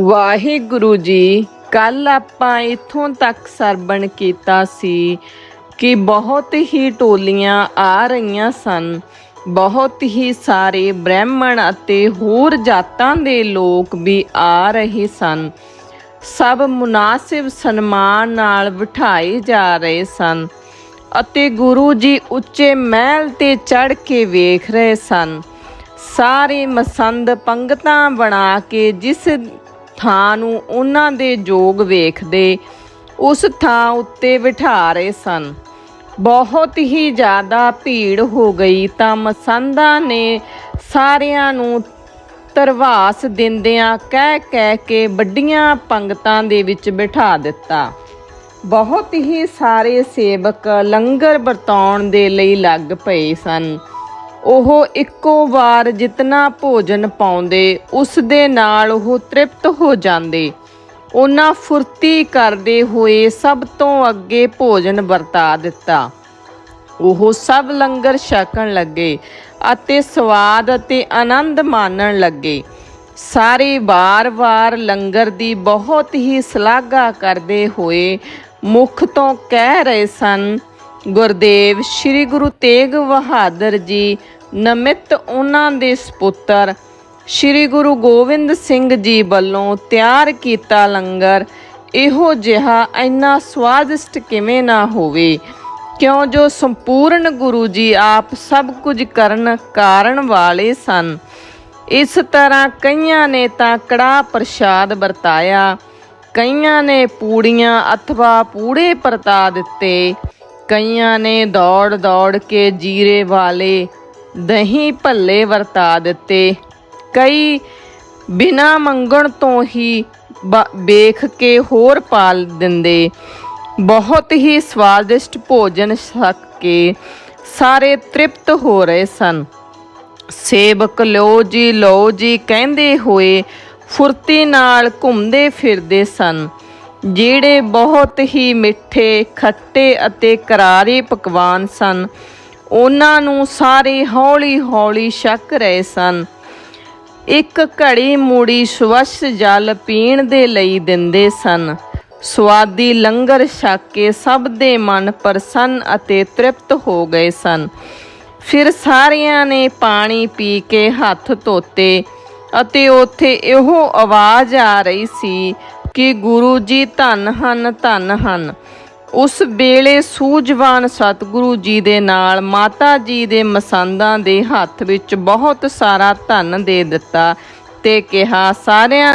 ਵਾਹਿਗੁਰੂ ਜੀ ਕੱਲ ਆਪਾਂ ਇੱਥੋਂ ਤੱਕ ਸਰਬਣ ਕੀਤਾ ਸੀ ਕਿ ਬਹੁਤ ਹੀ ਟੋਲੀਆਂ ਆ ਰਹੀਆਂ ਸਨ। ਬਹੁਤ ਹੀ ਸਾਰੇ ਬ੍ਰਾਹਮਣ ਅਤੇ ਹੋਰ ਜਾਤਾਂ ਦੇ ਲੋਕ ਵੀ ਆ ਰਹੇ ਸਨ। ਸਭ ਮੁਨਾਸਿਬ ਸਨਮਾਨ ਨਾਲ ਬਿਠਾਏ ਜਾ ਰਹੇ ਸਨ ਅਤੇ ਗੁਰੂ ਜੀ ਉੱਚੇ ਮਹਿਲ ਤੇ ਚੜ ਕੇ ਵੇਖ ਰਹੇ ਸਨ। ਸਾਰੇ ਮਸੰਦ ਪੰਗਤਾਂ ਬਣਾ ਕੇ ਜਿਸ ਥਾਂ ਨੂੰ ਉਹਨਾਂ ਦੇ ਜੋਗ ਵੇਖਦੇ, ਉਸ ਥਾਂ ਉੱਤੇ ਬਿਠਾ ਰਹੇ ਸਨ। ਬਹੁਤ ਹੀ ਜ਼ਿਆਦਾ ਭੀੜ ਹੋ ਗਈ ਤਾਂ ਮਸੰਦਾਂ ਨੇ ਸਾਰਿਆਂ ਨੂੰ ਤਰਵਾਸ ਦਿੰਦਿਆਂ ਕਹਿ ਕਹਿ ਕੇ ਵੱਡੀਆਂ ਪੰਗਤਾਂ ਦੇ ਵਿੱਚ ਬਿਠਾ ਦਿੱਤਾ। ਬਹੁਤ ਹੀ ਸਾਰੇ ਸੇਵਕ ਲੰਗਰ ਵਰਤਾਉਣ ਦੇ ਲਈ ਲੱਗ ਪਏ ਸਨ। ਉਹ ਇੱਕੋ ਵਾਰ ਜਿਤਨਾ ਭੋਜਨ ਪਾਉਂਦੇ, ਉਸ ਦੇ ਨਾਲ ਉਹ ਤ੍ਰਿਪਤ ਹੋ ਜਾਂਦੇ। ਉਹਨਾਂ ਫੁਰਤੀ ਕਰਦੇ ਹੋਏ ਸਭ ਤੋਂ ਅੱਗੇ ਭੋਜਨ ਵਰਤਾ ਦਿੱਤਾ। ਉਹ ਸਭ ਲੰਗਰ ਛਕਣ ਲੱਗੇ ਅਤੇ ਸਵਾਦ ਅਤੇ ਆਨੰਦ ਮਾਣਨ ਲੱਗੇ। ਸਾਰੇ ਵਾਰ-ਵਾਰ ਲੰਗਰ ਦੀ ਬਹੁਤ ਹੀ ਸ਼ਲਾਘਾ ਕਰਦੇ ਹੋਏ ਮੁਖ ਤੋਂ ਕਹਿ ਰਹੇ ਸਨ ਗੁਰਦੇਵ ਸ੍ਰੀ ਗੁਰੂ ਤੇਗ ਬਹਾਦਰ ਜੀ ਨਮਿਤ ਉਹਨਾਂ ਦੇ ਸੁਪੁੱਤਰ। ਸ੍ਰੀ ਗੁਰੂ ਗੋਬਿੰਦ ਸਿੰਘ ਜੀ ਵੱਲੋਂ ਤਿਆਰ ਕੀਤਾ ਲੰਗਰ। ਇਹੋ ਜਿਹਾ ਇੰਨਾ ਸਵਾਦਿਸ਼ਟ ਕਿਵੇਂ ਨਾ ਹੋਵੇ। ਕਿਉਂ ਜੋ ਸੰਪੂਰਨ ਗੁਰੂ ਜੀ ਆਪ ਸਭ ਕੁਝ ਕਰਨ ਕਾਰਨ ਵਾਲੇ ਸਨ। ਇਸ ਤਰ੍ਹਾਂ ਕਈਆਂ ਨੇ ਤਾਂ ਕੜਾ ਪ੍ਰਸ਼ਾਦ ਵਰਤਾਇਆ। ਕਈਆਂ ਨੇ ਪੂੜੀਆਂ ਅਥਵਾ ਪੂੜੇ ਪਰਤਾ ਦਿੱਤੇ। ਕਈਆਂ ਨੇ ਦੌੜ ਦੌੜ ਕੇ ਜੀਰੇ ਵਾਲੇ ਦਹੀਂ ਭੱਲੇ ਵਰਤਾ ਦਿੱਤੇ। ਕਈ ਬਿਨਾ ਮੰਗਣ ਤੋਂ ਹੀ ਵੇਖ ਕੇ ਹੋਰ ਪਾਲ ਦਿੰਦੇ। ਬਹੁਤ ਹੀ ਸਵਾਦਿਸ਼ਟ ਭੋਜਨ ਛਕ ਕੇ ਸਾਰੇ ਤ੍ਰਿਪਤ ਹੋ ਰਹੇ ਸਨ। ਸੇਵਕ ਲੋ ਜੀ ਲੋ ਜੀ ਕਹਿੰਦੇ ਹੋਏ ਫੁਰਤੀ ਨਾਲ ਘੁੰਮਦੇ ਫਿਰਦੇ ਸਨ। ਜਿਹੜੇ ਬਹੁਤ ਹੀ ਮਿੱਠੇ, ਖੱਟੇ ਅਤੇ ਕਰਾਰੇ ਪਕਵਾਨ ਸਨ, ਉਹਨਾਂ ਨੂੰ ਸਾਰੇ ਹੌਲੀ-ਹੌਲੀ ਛਕ ਰਹੇ ਸਨ। ਇੱਕ ਘੜੀ ਮੂੜੀ ਸਵੱਛ ਜਲ ਪੀਣ ਦੇ ਲਈ ਦਿੰਦੇ ਸਨ। ਸਵਾਦੀ ਲੰਗਰ ਛਕ ਕੇ ਸਭ ਦੇ ਮਨ ਪ੍ਰਸੰਨ ਅਤੇ ਤ੍ਰਿਪਤ ਹੋ ਗਏ ਸਨ। ਫਿਰ ਸਾਰਿਆਂ ਨੇ ਪਾਣੀ ਪੀ ਕੇ ਹੱਥ ਧੋਤੇ ਅਤੇ ਉੱਥੇ ਇਹੋ ਆਵਾਜ਼ ਆ ਰਹੀ ਸੀ ਕਿ ਗੁਰੂ ਜੀ ਧੰਨ ਹਨ ਧੰਨ ਹਨ। ਉਸ ਵੇਲੇ ਸੂਝਵਾਨ ਸਤਿਗੁਰੂ ਜੀ ਦੇ ਨਾਲ ਮਾਤਾ ਜੀ ਦੇ ਮਸੰਦਾਂ ਦੇ ਹੱਥ ਵਿੱਚ ਬਹੁਤ ਸਾਰਾ ਧਨ ਦੇ ਦਿੱਤਾ ਤੇ ਕਿਹਾ, ਸਾਰਿਆਂ